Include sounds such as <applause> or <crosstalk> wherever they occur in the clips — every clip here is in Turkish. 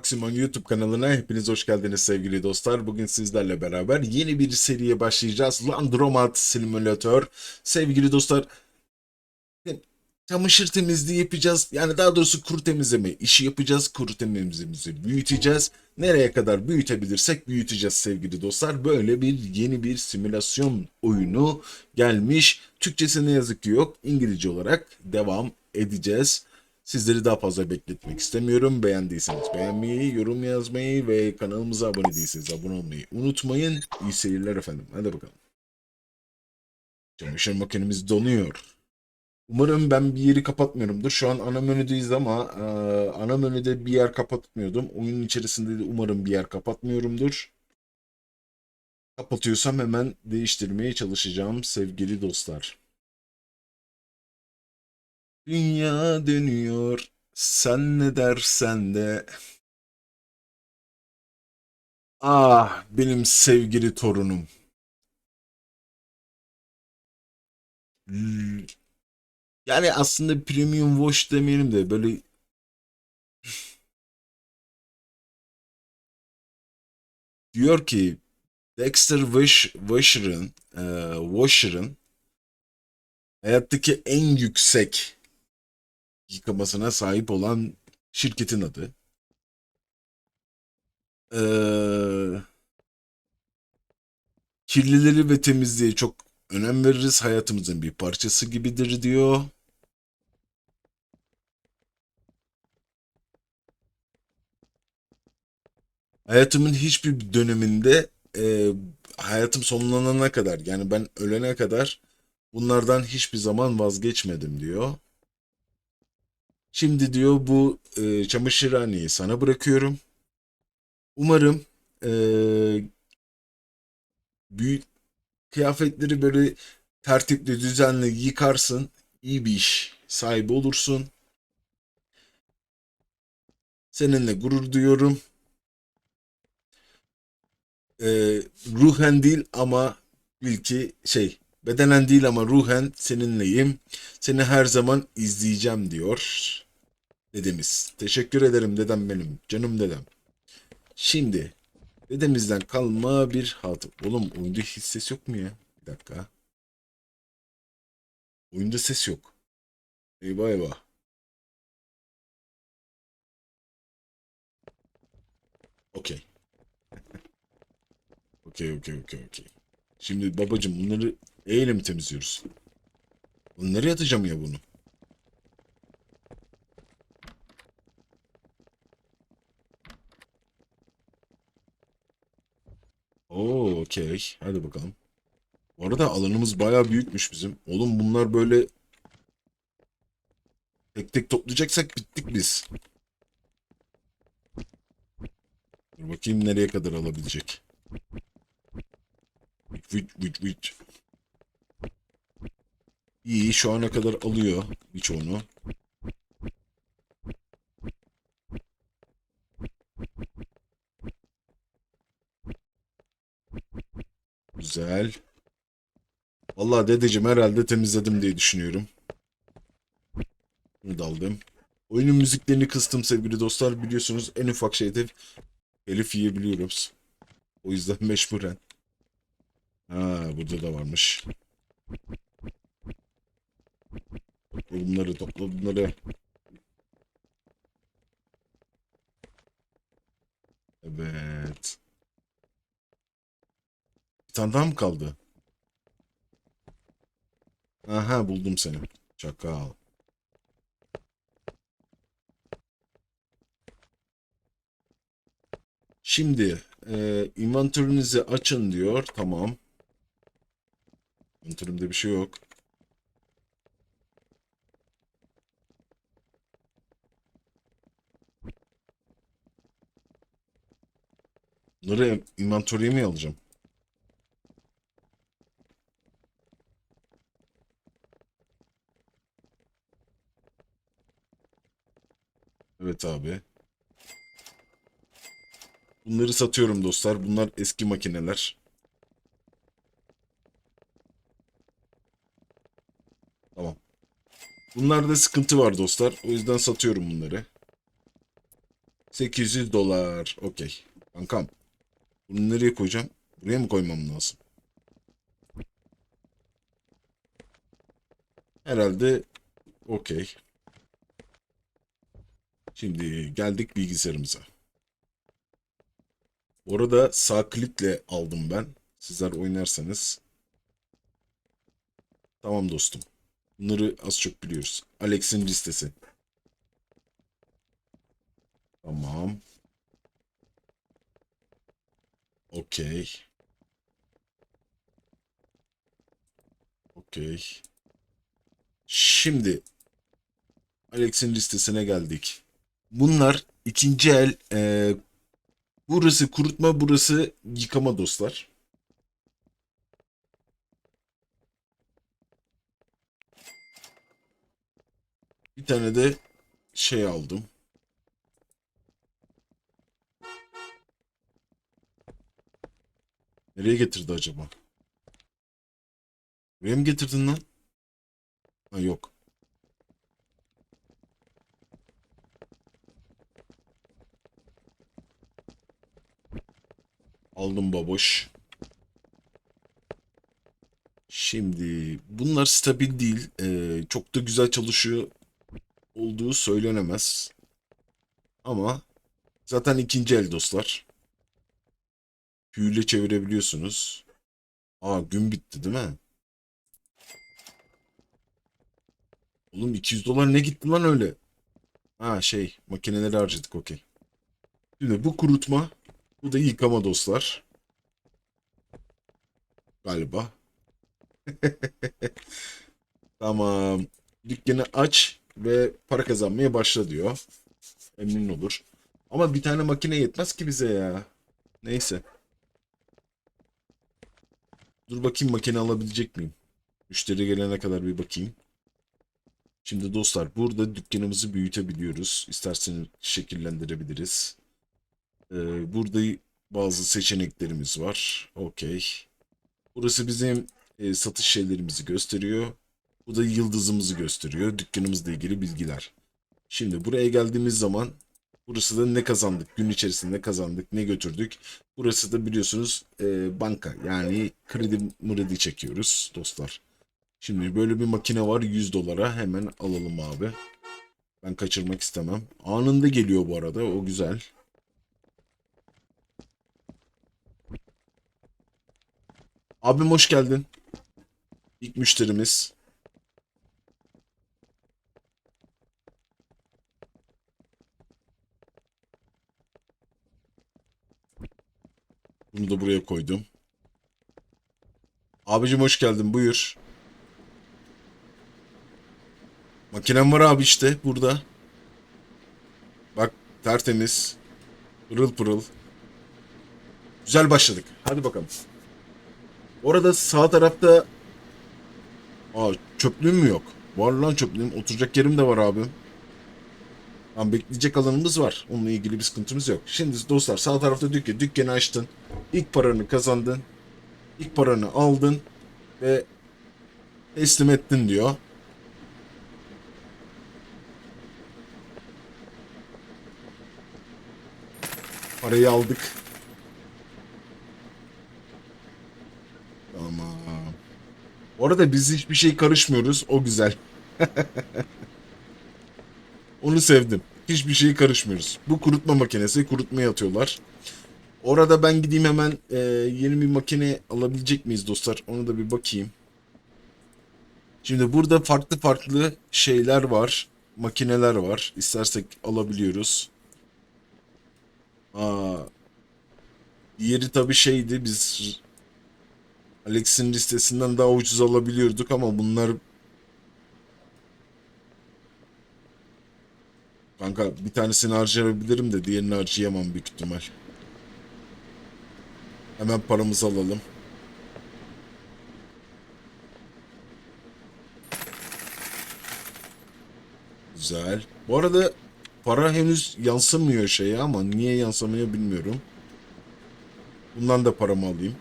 Maksimum YouTube kanalına hepiniz hoş geldiniz sevgili dostlar. Bugün sizlerle beraber yeni bir seriye başlayacağız. Landromat Simulator. Sevgili dostlar, çamaşır temizliği yapacağız. Yani daha doğrusu kuru temizleme işi yapacağız. Kuru temizliğimizi büyüteceğiz. Nereye kadar büyütebilirsek büyüteceğiz sevgili dostlar. Böyle bir yeni bir simülasyon oyunu gelmiş. Türkçesi ne yazık ki yok. İngilizce olarak devam edeceğiz. Sizleri daha fazla bekletmek istemiyorum. Beğendiyseniz beğenmeyi, yorum yazmayı ve kanalımıza abone değilseniz abone olmayı unutmayın. İyi seyirler efendim. Hadi bakalım. Çamaşır makinemiz donuyor. Umarım ben bir yeri kapatmıyorumdur. Şu an ana menüdeyiz ama e, ana menüde bir yer kapatmıyordum. Oyunun içerisinde de umarım bir yer kapatmıyorumdur. Kapatıyorsam hemen değiştirmeye çalışacağım sevgili dostlar. Dünya dönüyor, sen ne dersen de. Ah, benim sevgili torunum. Yani aslında premium watch demeyelim de böyle <sighs> diyor ki Dexter Wash, Washer'ın e, Washer'ın hayattaki en yüksek yıkamasına sahip olan şirketin adı. Ee, kirlileri ve temizliğe çok önem veririz. Hayatımızın bir parçası gibidir diyor. Hayatımın hiçbir döneminde e, hayatım sonlanana kadar yani ben ölene kadar bunlardan hiçbir zaman vazgeçmedim diyor. Şimdi diyor bu e, çamaşırhaneyi sana bırakıyorum. Umarım e, büyük kıyafetleri böyle tertipli, düzenli yıkarsın. İyi bir iş sahibi olursun. Seninle gurur duyuyorum. E, ruhen değil ama bil ki şey bedenen değil ama ruhen seninleyim. Seni her zaman izleyeceğim diyor dedemiz. Teşekkür ederim dedem benim. Canım dedem. Şimdi dedemizden kalma bir hatır. Oğlum oyunda hiç ses yok mu ya? Bir dakika. Oyunda ses yok. Eyvah eyvah. Okey. <laughs> Okey okey okey okey. Şimdi babacım bunları E ile mi temizliyoruz? Bunu nereye atacağım ya bunu? Oo okey. Hadi bakalım. Bu arada alanımız bayağı büyükmüş bizim. Oğlum bunlar böyle tek tek toplayacaksak bittik biz. Dur bakayım nereye kadar alabilecek. Vıç vıç vıç. İyi şu ana kadar alıyor birçoğunu. Güzel. Vallahi dedeciğim herhalde temizledim diye düşünüyorum. Bunu da. Oyunun müziklerini kıstım sevgili dostlar. Biliyorsunuz en ufak şeyde telif yiyebiliyoruz. O yüzden <laughs> mecburen. Ha burada da varmış. Topla bunları topla bunları. Evet. Bir tane daha mı kaldı? Aha buldum seni. Çakal. Şimdi e, inventörünüzü açın diyor. Tamam. Inventörümde bir şey yok. Bunları inventörüye mi alacağım? Evet abi. Bunları satıyorum dostlar. Bunlar eski makineler. Tamam. Bunlarda sıkıntı var dostlar. O yüzden satıyorum bunları. 800 dolar. Okey. Kankam. Bunu nereye koyacağım? Buraya mı koymam lazım? Herhalde okey. Şimdi geldik bilgisayarımıza. Orada sağ klikle aldım ben. Sizler oynarsanız. Tamam dostum. Bunları az çok biliyoruz. Alex'in listesi. Tamam. Okey. Okey. Şimdi Alex'in listesine geldik. Bunlar ikinci el e, burası kurutma burası yıkama dostlar. Bir tane de şey aldım. Nereye getirdi acaba? Buraya mı getirdin lan? Ha yok. Aldım baboş. Şimdi bunlar stabil değil. Ee, çok da güzel çalışıyor olduğu söylenemez. Ama zaten ikinci el dostlar. Hüyle çevirebiliyorsunuz. Aa gün bitti değil mi? Oğlum 200 dolar ne gitti lan öyle? Ha şey makineleri harcadık okey. Şimdi bu kurutma bu da yıkama dostlar. Galiba. <laughs> Tamam. Dükkanı aç ve para kazanmaya başla diyor. Emin olur. Ama bir tane makine yetmez ki bize ya. Neyse. Dur bakayım makine alabilecek miyim? Müşteri gelene kadar bir bakayım. Şimdi dostlar burada dükkanımızı büyütebiliyoruz. İsterseniz şekillendirebiliriz. Ee, burada bazı seçeneklerimiz var. Okey. Burası bizim e, satış şeylerimizi gösteriyor. Bu da yıldızımızı gösteriyor. Dükkanımızla ilgili bilgiler. Şimdi buraya geldiğimiz zaman burası da ne kazandık? Gün içerisinde kazandık? Ne götürdük? Burası da biliyorsunuz e, banka. Yani kredi mredi çekiyoruz dostlar. Şimdi böyle bir makine var 100 dolara. Hemen alalım abi. Ben kaçırmak istemem. Anında geliyor bu arada. O güzel. Abim hoş geldin. İlk müşterimiz. Bunu da buraya koydum. Abicim hoş geldin buyur. Makinem var abi işte burada. Bak tertemiz. Pırıl pırıl. Güzel başladık. Hadi bakalım. Orada sağ tarafta Aa çöplüğüm mü yok? Var lan çöplüğüm. Oturacak yerim de var abi. Tamam bekleyecek alanımız var. Onunla ilgili bir sıkıntımız yok. Şimdi dostlar sağ tarafta ki dükkanı açtın. İlk paranı kazandın. İlk paranı aldın. Ve teslim ettin diyor. Parayı aldık. Tamam. Orada biz hiçbir şey karışmıyoruz. O güzel. <laughs> Onu sevdim. Hiçbir şey karışmıyoruz. Bu kurutma makinesi. Kurutmaya atıyorlar. Orada ben gideyim hemen e, yeni bir makine alabilecek miyiz dostlar? Ona da bir bakayım. Şimdi burada farklı farklı şeyler var. Makineler var. İstersek alabiliyoruz. Aa, diğeri tabii şeydi. Biz Alex'in listesinden daha ucuz alabiliyorduk ama bunlar Kanka bir tanesini harcayabilirim de diğerini harcayamam büyük ihtimal. Hemen paramızı alalım. Güzel. Bu arada para henüz yansımıyor şeye ama niye yansımıyor bilmiyorum. Bundan da paramı alayım.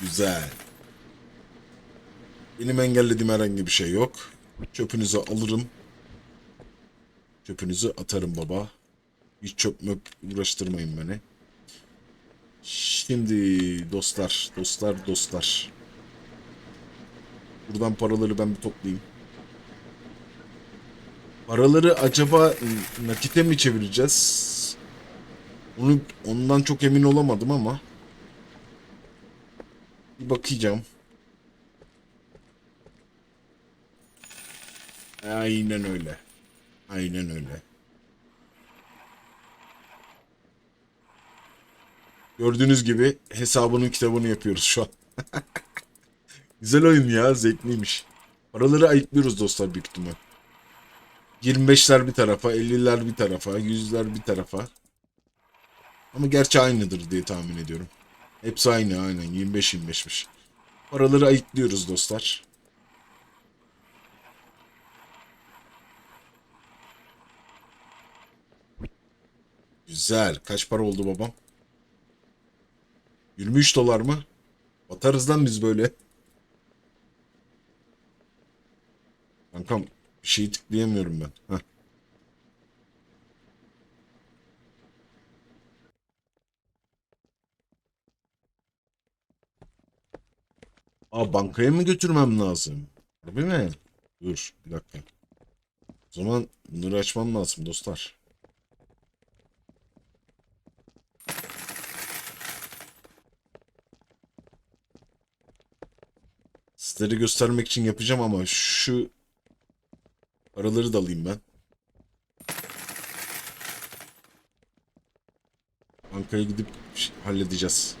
Güzel. Benim engellediğim herhangi bir şey yok. Çöpünüzü alırım. Çöpünüzü atarım baba. Hiç çöp möp uğraştırmayın beni. Şimdi dostlar, dostlar, dostlar. Buradan paraları ben bir toplayayım. Paraları acaba nakite mi çevireceğiz? Onu ondan çok emin olamadım ama bir bakacağım. Aynen öyle. Aynen öyle. Gördüğünüz gibi hesabının kitabını yapıyoruz şu an. <laughs> Güzel oyun ya, zevkliymiş. Paraları ayıklıyoruz dostlar büyük ihtimal. 25'ler bir tarafa, 50'ler bir tarafa, 100'ler bir tarafa. Ama gerçi aynıdır diye tahmin ediyorum. Hepsi aynı aynen 25-25'miş. Paraları ayıklıyoruz dostlar. Güzel. Kaç para oldu babam? 23 dolar mı? Batarız lan biz böyle. Kankam bir şeyi tıklayamıyorum ben. Heh. Aa bankaya mı götürmem lazım? Harbi mi? Dur bir dakika. O zaman bunları açmam lazım dostlar. Sizlere göstermek için yapacağım ama şu paraları da alayım ben. Bankaya gidip halledeceğiz.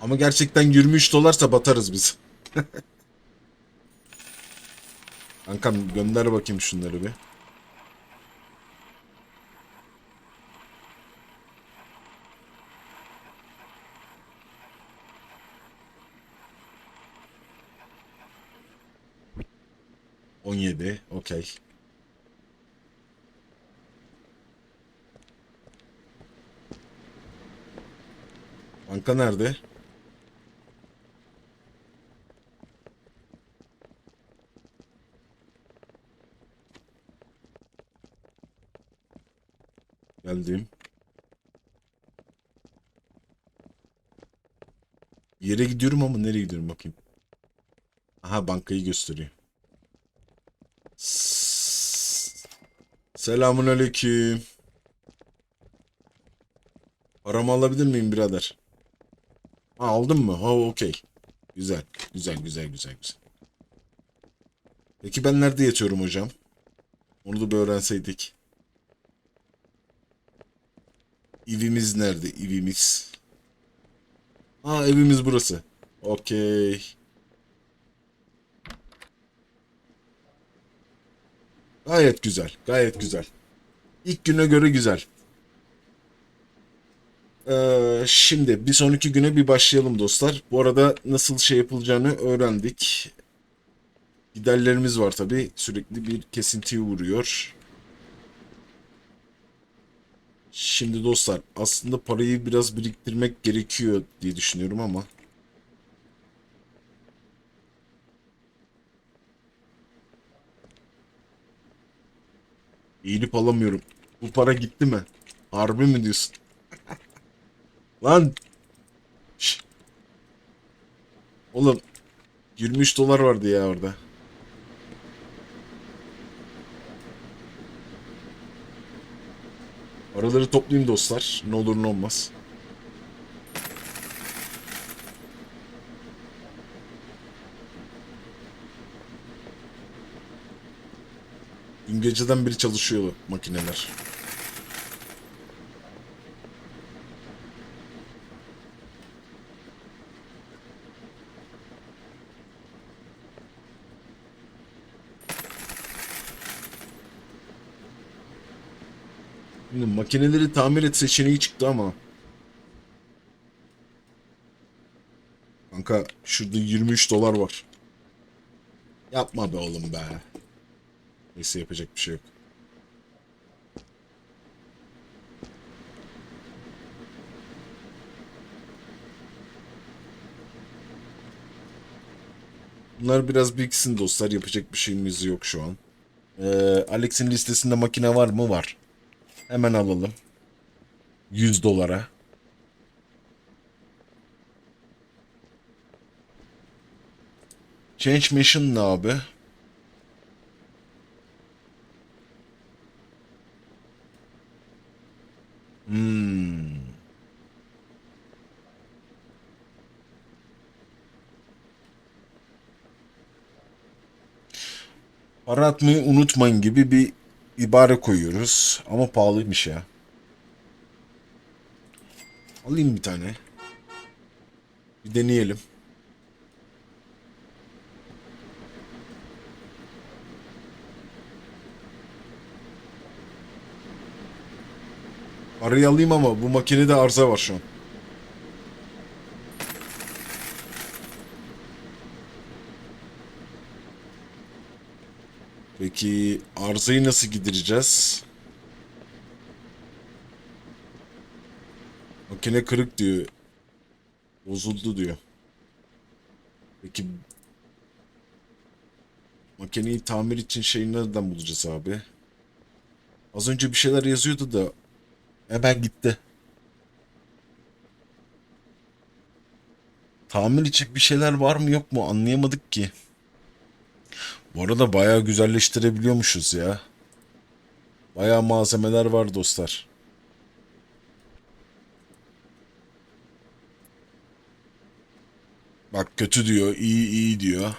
Ama gerçekten 23 dolarsa batarız biz. <laughs> Kankam gönder bakayım şunları bir. On yedi, okey. Banka nerede? Geldim. Yere gidiyorum ama nereye gidiyorum bakayım. Aha bankayı gösteriyor. Selamun aleyküm. Paramı alabilir miyim birader? Ha aldın mı? Ha okey. Güzel. Güzel güzel güzel güzel. Peki ben nerede yatıyorum hocam? Onu da bir öğrenseydik. Evimiz nerede? Evimiz. Ha evimiz burası. Okey. Gayet güzel. Gayet güzel. İlk güne göre güzel. Ee, şimdi bir sonraki güne bir başlayalım dostlar. Bu arada nasıl şey yapılacağını öğrendik. Giderlerimiz var tabi. Sürekli bir kesintiye uğruyor. Şimdi dostlar aslında parayı biraz biriktirmek gerekiyor diye düşünüyorum ama. Eğilip alamıyorum. Bu para gitti mi? Harbi mi diyorsun? Lan! Şş. Oğlum 23 dolar vardı ya orada. Paraları toplayayım dostlar. Ne olur ne olmaz. Dün geceden beri çalışıyor makineler. Şimdi makineleri tamir et seçeneği çıktı ama. Kanka şurada 23 dolar var. Yapma be oğlum be. Neyse yapacak bir şey yok. Bunlar biraz bilgisin dostlar. Yapacak bir şeyimiz yok şu an. Ee, Alex'in listesinde makine var mı? Var. Hemen alalım. 100 dolara. Change Machine ne abi? Hmm. Para atmayı unutmayın gibi bir ibare koyuyoruz. Ama pahalıymış ya. Alayım bir tane. Bir deneyelim. Parayı alayım ama bu makinede arıza var şu an. Peki arızayı nasıl gidereceğiz? Makine kırık diyor. Bozuldu diyor. Peki makineyi tamir için şeyi nereden bulacağız abi? Az önce bir şeyler yazıyordu da hemen gitti. Tamir için bir şeyler var mı yok mu anlayamadık ki. Bu arada bayağı güzelleştirebiliyormuşuz ya. Bayağı malzemeler var dostlar. Bak kötü diyor, iyi iyi diyor.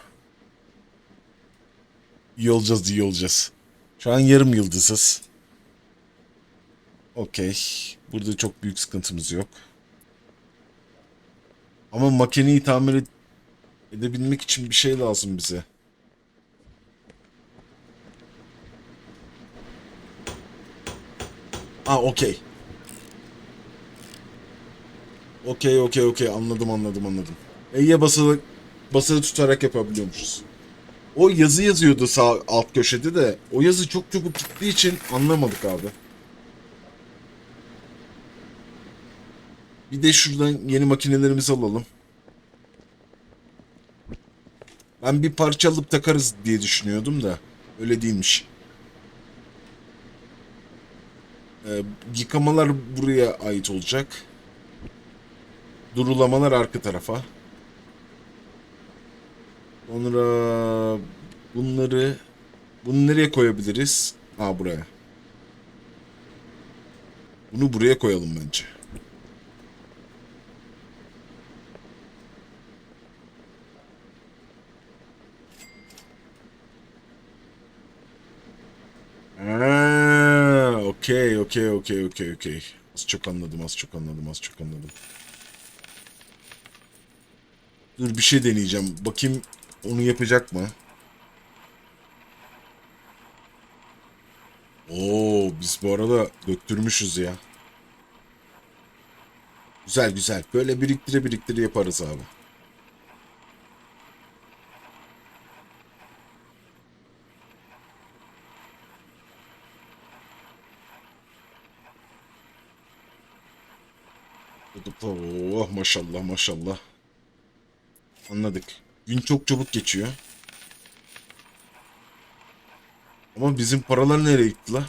İyi olacağız, iyi olacağız. Şu an yarım yıldızız. Okey. Burada çok büyük sıkıntımız yok. Ama makineyi tamir ed- edebilmek için bir şey lazım bize. Ha okey. Okey okey okey anladım anladım anladım. E'ye basılı, basılı tutarak yapabiliyormuşuz. O yazı yazıyordu sağ alt köşede de o yazı çok çabuk gittiği için anlamadık abi. Bir de şuradan yeni makinelerimizi alalım. Ben bir parça alıp takarız diye düşünüyordum da öyle değilmiş. Ee, yıkamalar buraya ait olacak. Durulamalar arka tarafa. Sonra bunları bunu nereye koyabiliriz? Ha buraya. Bunu buraya koyalım bence. Ha, okey, okey, okey, okey, okey. Az çok anladım, az çok anladım, az çok anladım. Dur bir şey deneyeceğim. Bakayım onu yapacak mı? Oo, biz bu arada döktürmüşüz ya. Güzel güzel. Böyle biriktire biriktire yaparız abi. Oh maşallah maşallah. Anladık. Gün çok çabuk geçiyor. Ama bizim paralar nereye gitti la?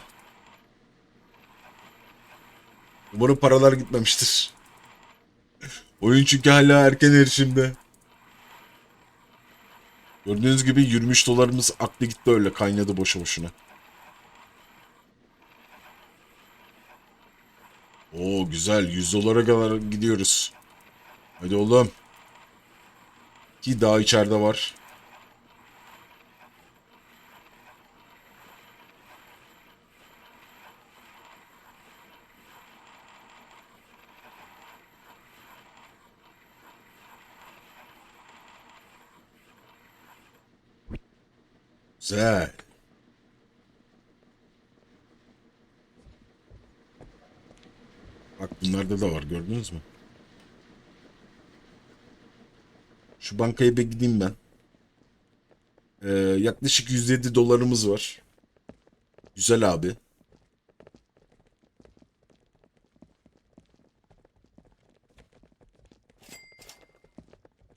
Umarım paralar gitmemiştir. Oyun çünkü hala erken erişimde. Gördüğünüz gibi 23 dolarımız aklı gitti öyle kaynadı boşu boşuna. Güzel 100 dolara kadar gidiyoruz. Hadi oğlum. Ki daha içeride var. Güzel. Bunlarda da var gördünüz mü? Şu bankaya bir gideyim ben. Ee, yaklaşık 107 dolarımız var. Güzel abi.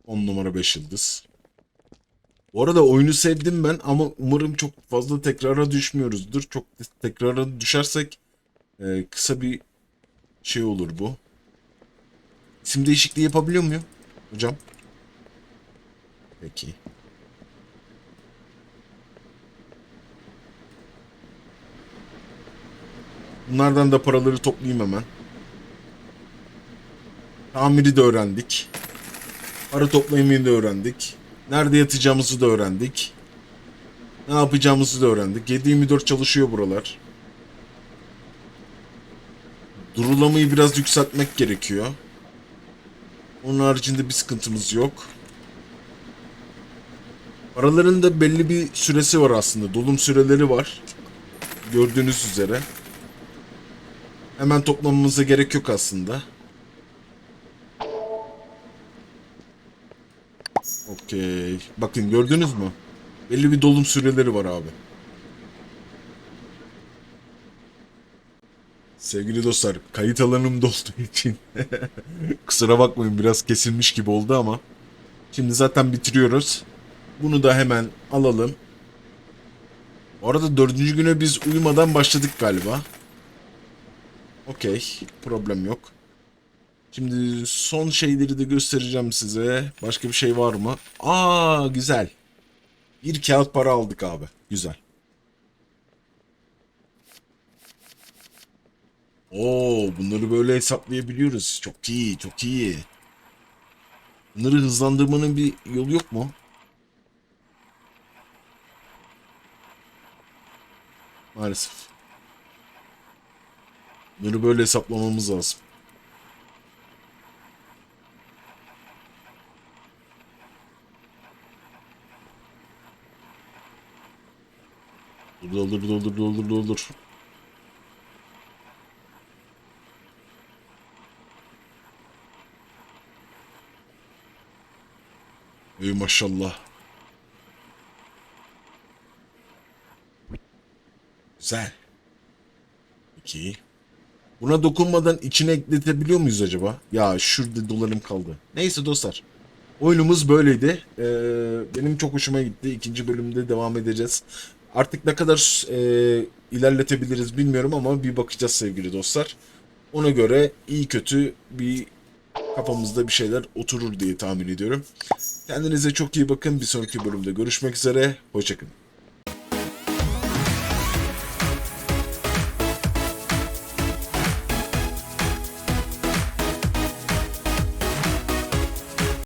On numara 5 yıldız. Bu arada oyunu sevdim ben ama umarım çok fazla tekrara düşmüyoruzdur. Çok tekrara düşersek e, kısa bir şey olur bu. İsim değişikliği yapabiliyor muyum hocam? Peki. Bunlardan da paraları toplayayım hemen. Tamiri de öğrendik. Para toplamayı da öğrendik. Nerede yatacağımızı da öğrendik. Ne yapacağımızı da öğrendik. 7-24 çalışıyor buralar. Durulamayı biraz yükseltmek gerekiyor. Onun haricinde bir sıkıntımız yok. Paraların da belli bir süresi var aslında. Dolum süreleri var. Gördüğünüz üzere. Hemen toplamamıza gerek yok aslında. Okey. Bakın gördünüz mü? Belli bir dolum süreleri var abi. Sevgili dostlar, kayıt alanım <laughs> dolduğu için <laughs> kusura bakmayın biraz kesilmiş gibi oldu ama şimdi zaten bitiriyoruz. Bunu da hemen alalım. Bu arada dördüncü güne biz uyumadan başladık galiba. Okey, problem yok. Şimdi son şeyleri de göstereceğim size. Başka bir şey var mı? Aa güzel. Bir kağıt para aldık abi. Güzel. Oo bunları böyle hesaplayabiliyoruz. Çok iyi, çok iyi. Bunları hızlandırmanın bir yolu yok mu? Maalesef. Bunları böyle hesaplamamız lazım. Dur doldur doldur doldur doldur. Ey maşallah. Güzel. Peki. Buna dokunmadan içine ekletebiliyor muyuz acaba? Ya şurada dolarım kaldı. Neyse dostlar. Oyunumuz böyleydi. Ee, benim çok hoşuma gitti. İkinci bölümde devam edeceğiz. Artık ne kadar e, ilerletebiliriz bilmiyorum ama bir bakacağız sevgili dostlar. Ona göre iyi kötü bir kafamızda bir şeyler oturur diye tahmin ediyorum. Kendinize çok iyi bakın. Bir sonraki bölümde görüşmek üzere. Hoşçakalın.